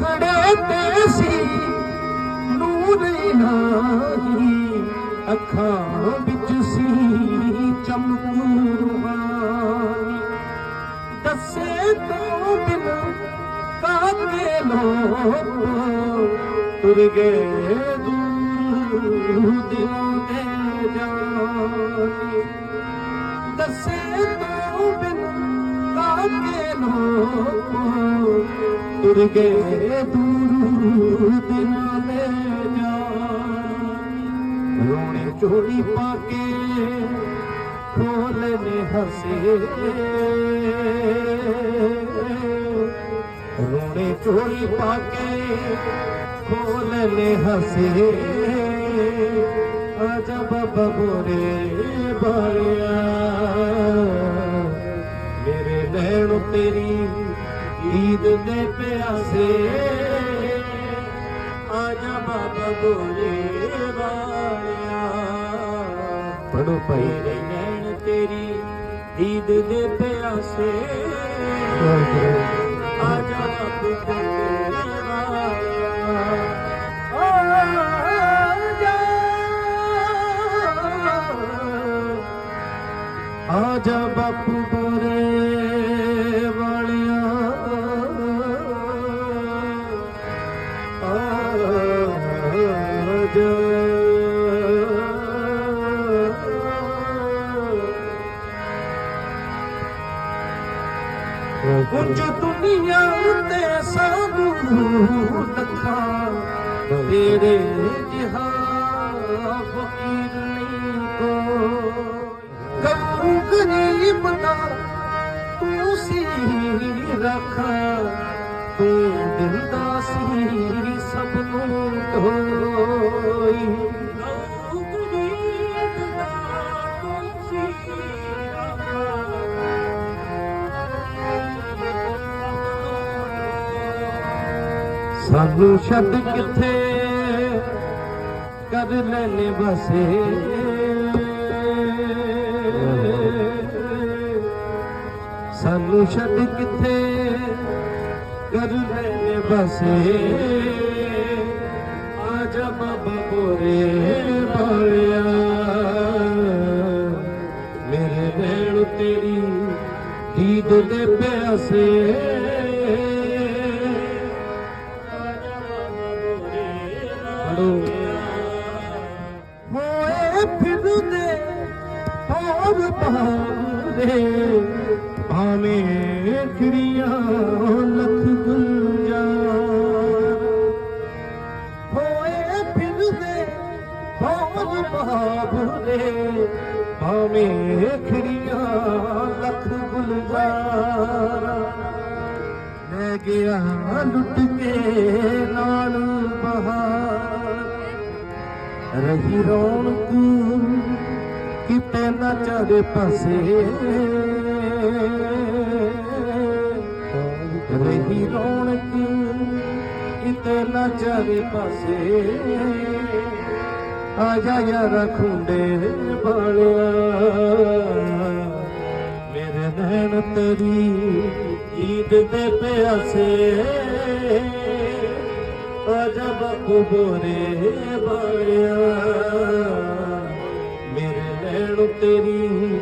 ਮੁਖੜੇ ਤੇ ਸੀ ਨੂਰ ਇਲਾਹੀ, ਅੱਖਾਂ ਵਿੱਚ ਸੀ ਚਮਕ ਰੂਹਾਨੀ ਦੱਸੇ ਤੋਂ ਬਿਨ ਕਾਕੇ ਲੋਕ ਤੁਰ ਗਏ ਦੂਰ ਦਿਲ ਦੇ ਜਾਨੀ। ਦੱਸੇ ਤੋਂ ਬਿਨ ਕਾਕੇ ਲੋਕ ਤੁਰ ਗਏ ਦੂਰ ਦਿਲ ਦੇ ਜਾਨੀ ਰੋਣੀ ਚੋਰੀ ਪਾ ਕੇ ਖੋਲ ਨੇ ਹਸੇ ਰੋਣੇ ਚੋਰੀ ਪਾ ਕੇ ਖੋਲ ਨੇ ਹਸੇ ਆਜਾ ਬਾਬਾ ਬੋਰੇ ਬਾਲਿਆ ਮੇਰੇ ਨੈਣ ਤੇਰੀ ਈਦ ਦੇ ਪਿਆਸੇ। ਆਜਾ ਬਾਬਾ ਬੋਰੇ ਬਾਲਿਆ ਪੜੋ ਭਾਈ। ਨੈਣ ਤੇਰੀ ਈਦ ਦੇ ਪਿਆਸੇ। ਆਜਾ ਬਾਬਾ ਬੋਰੇ ਬਾਲਿਆ ਆਜਾ ਬਾਪੂ ਬੋਰੇ ਕੁਝ ਦੁਨੀਆ ਉੱਤੇ ਸਾਨੂੰ ਲੱਖਾਂ ਤੇਰੇ ਜਿਹਾ ਫਕੀਰ ਨਹੀਂ ਕੋਈ। ਗਊ ਗਰੀਬ ਦਾ ਤੂੰ ਸੀ ਰੱਖਾ। ਤੂੰ ਦਿੰਦਾ ਸੀ ਸਭ ਨੂੰ ਢੋਈ ਸਾਨੂੰ ਛੱਡ ਕਿੱਥੇ? ਕਰ ਲੈਨੇ ਬਸੇ ਸਾਨੂੰ ਛੱਡ ਕਿੱਥੇ? ਕਰ ਲੈਨੇ ਬਸੇ ਜਾ ਬਾਬਾ ਬੋਰੇ ਬਾਲਿਆ ਮੇਰੇ ਨੈਣ ਤੇਰੀ ਦੀਦ ਦੇ ਪਿਆਸੇ। ਫਿਰਦੇ ਹੋਰ ਬਾਰੇ ਭਾਵੇਂ ਖੜੀਆਂ ਲੱਖ ਗੁੰਜਾਰ ਹੋਏ ਫਿਰਦੇ ਹੋਰ ਬਾਰੇ ਭਾਵੇਂ ਖੜੀਆਂ ਲੱਖ ਗੁਲਜ਼ਾਰ ਲੈ ਗਿਆ ਲੁੱਟ ਕੇ ਨਾਲ ਬਹਾਰ। ਰਹੀ ਰੌਣਕ ਕਿਤੇ ਨਾ ਚਾਰੇ ਪਾਸੇ। ਰਹੀ ਰੌਣਕ ਕਿਤੇ ਨਾ ਚਾਰੇ ਪਾਸੇ। ਆ ਜਾ ਯਾਰ ਖੁੰਡੇ ਬਾਲਿਆ ਮੇਰੇ ਨੈਣ ਤੇਰੀ ਈਦ ਦੇ ਪਿਆਸੇ। ਆਜਾ ਬਾਪੂ ਬੋਰੇ ਮੇਰੇ ਨੈਣ ਤੇਰੀ